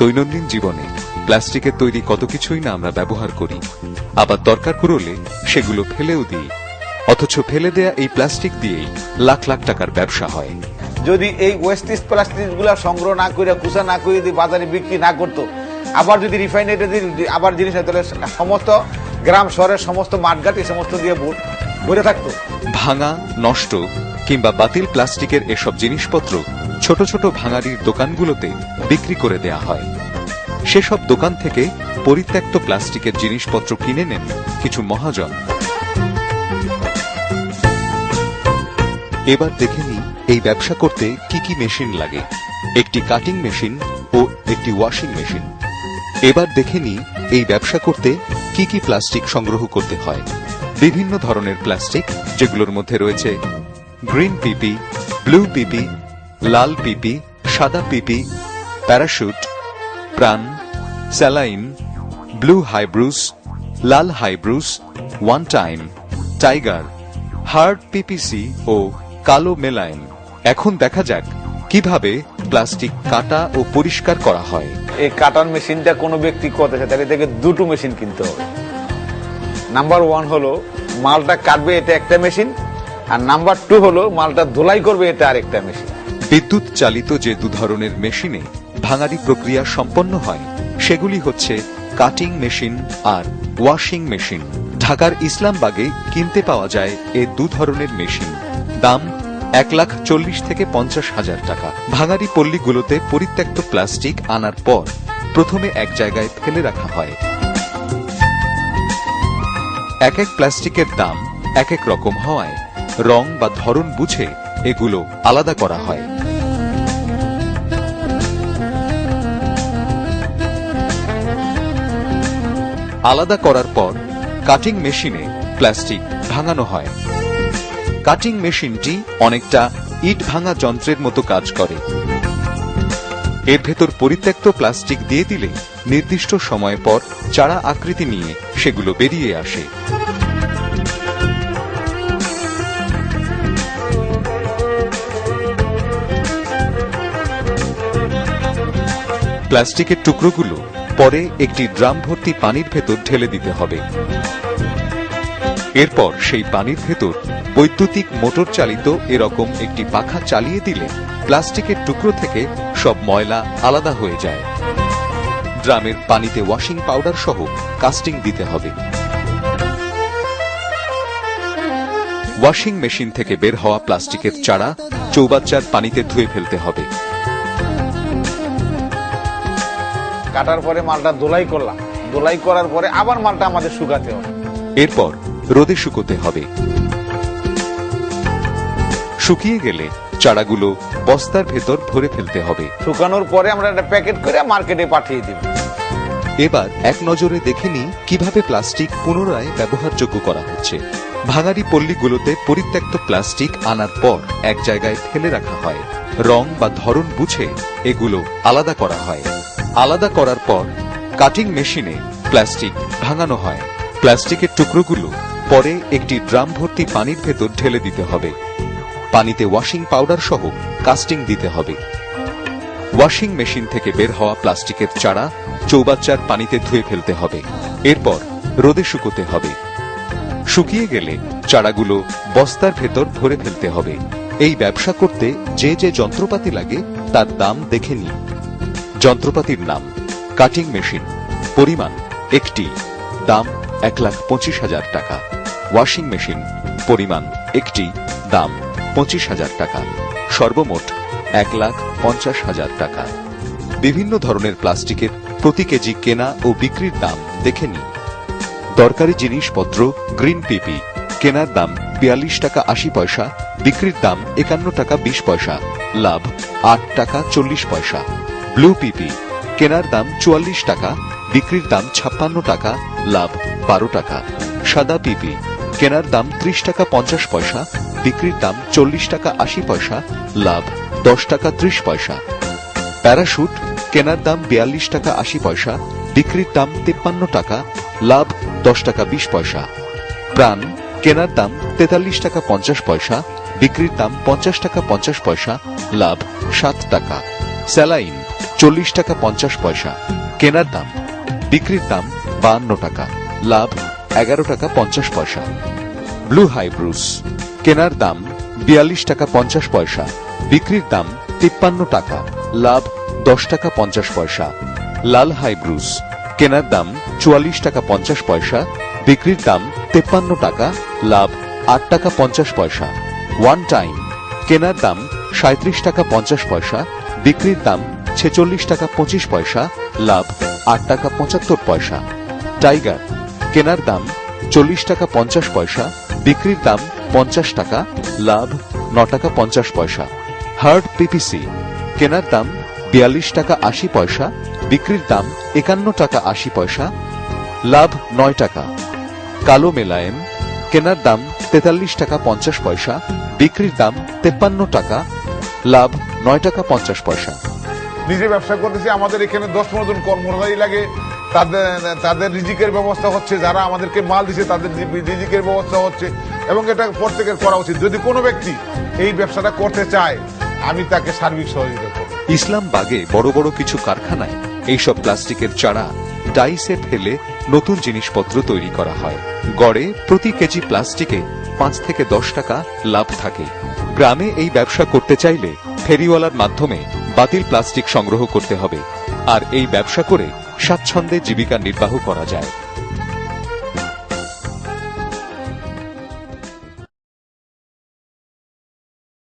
দৈনন্দিন জীবনে প্লাস্টিকের তৈরি কত কিছুই না আমরা ব্যবহার করি। আবার দরকার পড়লে সেগুলো ফেলেও দিই। অথচ ফেলে দেয়া এই প্লাস্টিক দিয়েই লাখ লাখ টাকার ব্যবসা হয়। যদি এই ওয়েস্টেজ প্লাস্টিকগুলা সংগ্রহ না করে কুসা না করে যদি বাজারে বিক্রি না করতো আবার যদি রিফাইনারি আবার জিনিস হয় তাহলে সমস্ত গ্রাম শহরের সমস্ত মাঠঘাট এই সমস্ত দিয়ে ভরে থাকতো। ভাঙা নষ্ট কিংবা বাতিল প্লাস্টিকের এসব জিনিসপত্র ছোট ছোট ভাঙারির দোকানগুলোতে বিক্রি করে দেয়া হয়। সেসব দোকান থেকে পরিত্যক্ত প্লাস্টিকের জিনিসপত্র কিনে নেন কিছু মহাজন। এবার দেখে নিই এই ব্যবসা করতে কি কি মেশিন লাগে। একটি কাটিং মেশিন ও একটি ওয়াশিং মেশিন। এবার দেখে নিই এই ব্যবসা করতে কি কি প্লাস্টিক সংগ্রহ করতে হয়। বিভিন্ন ধরনের প্লাস্টিক, যেগুলোর মধ্যে রয়েছে গ্রিন পিপি, ব্লু পিপি লাল পিপি, সাদা PP, parachute, Pran, saline, blue হাইব্রুস, লাল হাইব্রুস, one time, tiger, hard PPC ও কালো মেলাইন। এখন দেখা যাক কীভাবে প্লাস্টিক কাটা ও পরিষ্কার করা হয়। এই কাটার মেশিনটা কোনো ব্যক্তি করতেছে তাহলে থেকে দুটো মেশিন কিনতে হবে। নাম্বার ওয়ান হলো, মালটা কাটবে এটা একটা মেশিন, আর নাম্বার টু হলো, মালটা ধোলাই করবে এটা আরেকটা মেশিন। বিদ্যুৎ চালিত যে দু ধরনের মেশিনে ভাঙারি প্রক্রিয়া সম্পন্ন হয়, সেগুলি হচ্ছে কাটিং মেশিন আর ওয়াশিং মেশিন। ঢাকার ইসলামবাগে কিনতে পাওয়া যায় এ দু ধরনের মেশিন। দাম এক লাখ চল্লিশ থেকে পঞ্চাশ হাজার টাকা। ভাঙারি পল্লীগুলোতে পরিত্যক্ত প্লাস্টিক আনার পর প্রথমে এক জায়গায় ফেলে রাখা হয়। এক এক প্লাস্টিকের দাম এক এক রকম হওয়ায় রং বা ধরন বুঝে এগুলো আলাদা করা হয়। আলাদা করার পর কাটিং মেশিনে প্লাস্টিক ভাঙানো হয়। কাটিং মেশিনটি অনেকটা ইট ভাঙা যন্ত্রের মতো কাজ করে। এর ভেতর পরিত্যক্ত প্লাস্টিক দিয়ে দিলে নির্দিষ্ট সময় পর চারা আকৃতি নিয়ে সেগুলো বেরিয়ে আসে। প্লাস্টিকের টুকরোগুলো পরে একটি ড্রাম ভর্তি পানির ভেতর ঢেলে দিতে হবে। এরপর সেই পানির ভেতর বৈদ্যুতিক মোটর চালিত এরকম একটি পাখা চালিয়ে দিলে প্লাস্টিকের টুকরো থেকে সব ময়লা আলাদা হয়ে যায়। ড্রামের পানিতে ওয়াশিং পাউডার সহ কাস্টিং দিতে হবে। ওয়াশিং মেশিন থেকে বের হওয়া প্লাস্টিকের চারা চৌবাচ্চার পানিতে ধুয়ে ফেলতে হবে। কাটার পরে মালটা দোলাই করলাম। দোলাই করার পরে আবার মালটা আমাদের শুকাতে হবে। এরপর রোদে শুকোতে হবে। শুকিয়ে গেলে চারাগুলো বস্তার ভেতর ভরে ফেলতে হবে। শুকানোর পরে আমরা একটা প্যাকেট করে মার্কেটে পাঠিয়ে দিব। এবার এক নজরে দেখে নিই কীভাবে প্লাস্টিক পুনরায় ব্যবহারযোগ্য করা হচ্ছে। ভাঙারি পল্লীগুলোতে পরিত্যক্ত প্লাস্টিক আনার পর এক জায়গায় ফেলে রাখা হয়। রং বা ধরন বুঝে এগুলো আলাদা করা হয়। আলাদা করার পর কাটিং মেশিনে প্লাস্টিক ভাঙানো হয়। প্লাস্টিকের টুকরোগুলো পরে একটি ড্রাম ভর্তি পানির ভেতর ঢেলে দিতে হবে। পানিতে ওয়াশিং পাউডার সহ কাস্টিং দিতে হবে। ওয়াশিং মেশিন থেকে বের হওয়া প্লাস্টিকের চারা চৌবাচ্চার পানিতে ধুয়ে ফেলতে হবে। এরপর রোদে শুকোতে হবে। শুকিয়ে গেলে চারাগুলো বস্তার ভেতর ভরে ফেলতে হবে। এই ব্যবসা করতে যে যে যন্ত্রপাতি লাগে, তার দাম দেখে নিই যন্ত্রপাতির নাম কাটিং মেশিন পরিমাণ একটি, দাম এক লাখ পঁচিশ হাজার টাকা। ওয়াশিং মেশিন পরিমাণ একটি, দাম পঁচিশ হাজার টাকা। সর্বমোট এক লাখ পঞ্চাশ হাজার টাকা। বিভিন্ন ধরনের প্লাস্টিকের প্রতি কেজি কেনা ও বিক্রির দাম দেখে নিই দরকারি জিনিসপত্র গ্রিন পিপি, কেনার দাম বিয়াল্লিশ টাকা আশি পয়সা, বিক্রির দাম একান্ন টাকা বিশ পয়সা, লাভ আট টাকা চল্লিশ পয়সা। ব্লু পিপি কেনার দাম চুয়াল্লিশ টাকা, বিক্রির দাম ছাপ্পান্ন টাকা, লাভ বারো টাকা। সাদা পিপি কেনার দাম ত্রিশ টাকা পঞ্চাশ পয়সা, বিক্রির দাম চল্লিশ টাকা আশি পয়সা, লাভ দশ টাকা ত্রিশ পয়সা। প্যারাশুট, কেনার দাম বিয়াল্লিশ টাকা আশি পয়সা, বিক্রির দাম তিপ্পান্ন টাকা, লাভ দশ টাকা বিশ পয়সা। প্রাণ, কেনার দাম তেতাল্লিশ টাকা পঞ্চাশ পয়সা, বিক্রির দাম পঞ্চাশ টাকা পঞ্চাশ পয়সা, লাভ সাত টাকা। স্যালাইন চল্লিশ টাকা পঞ্চাশ পয়সা। কেনার দাম, বিক্রির দাম বাহান্ন টাকা। লাভ এগারো টাকা পঞ্চাশ পয়সা। ব্লু হাইব্রুস, কেনার দাম বিয়াল্লিশ টাকা পঞ্চাশ পয়সা। বিক্রির দাম তিপ্পান্ন টাকা। লাভ দশ টাকা পঞ্চাশ পয়সা। লাল হাইব্রুস, কেনার দাম চুয়াল্লিশ টাকা পঞ্চাশ পয়সা। বিক্রির দাম তেপ্পান্ন টাকা। লাভ আট টাকা পঞ্চাশ পয়সা। ওয়ান টাইম, কেনার দাম সাঁত্রিশ টাকা পঞ্চাশ পয়সা। বিক্রির দাম ছেচল্লিশ টাকা পঁচিশ পয়সা, লাভ আট টাকা পঁচাত্তর পয়সা। টাইগার, কেনার দাম চল্লিশ টাকা পঞ্চাশ পয়সা, বিক্রির দাম পঞ্চাশ টাকা, লাভ ন টাকা পঞ্চাশ পয়সা। হার্ড পিপিসি, কেনার দাম বিয়াল্লিশ টাকা আশি পয়সা, বিক্রির দাম একান্ন টাকা আশি পয়সা, লাভ নয় টাকা। কালো মেলায়েম কেনার দাম তেতাল্লিশ টাকা পঞ্চাশ পয়সা, বিক্রির দাম তেপ্পান্ন টাকা, লাভ নয় টাকা পঞ্চাশ পয়সা। নিজে ব্যবসা করতেছি, আমাদের এখানে দশ পনেরো জন কর্মচারী লাগে। তাদের তাদের রিজিকের ব্যবস্থা হচ্ছে, যারা আমাদেরকে মাল দিছে, তাদের রিজিকের ব্যবস্থা হচ্ছে। এবং এটা প্রত্যেকের করা উচিত। যদি কোনো ব্যক্তি এই ব্যবসাটা করতে চায়, আমি তাকে সার্বিক সহযোগিতা করব। ইসলাম বাগে বড় বড় কিছু কারখানায় এইসব প্লাস্টিকের চারা ডাইসে ফেলে নতুন জিনিসপত্র তৈরি করা হয়। গড়ে প্রতি কেজি প্লাস্টিকে পাঁচ থেকে দশ টাকা লাভ থাকে। গ্রামে এই ব্যবসা করতে চাইলে ফেরিওয়ালার মাধ্যমে বাতিল প্লাস্টিক সংগ্রহ করতে হবে। আর এই ব্যবসা করে স্বাচ্ছন্দ্যে জীবিকা নির্বাহ করা যায়।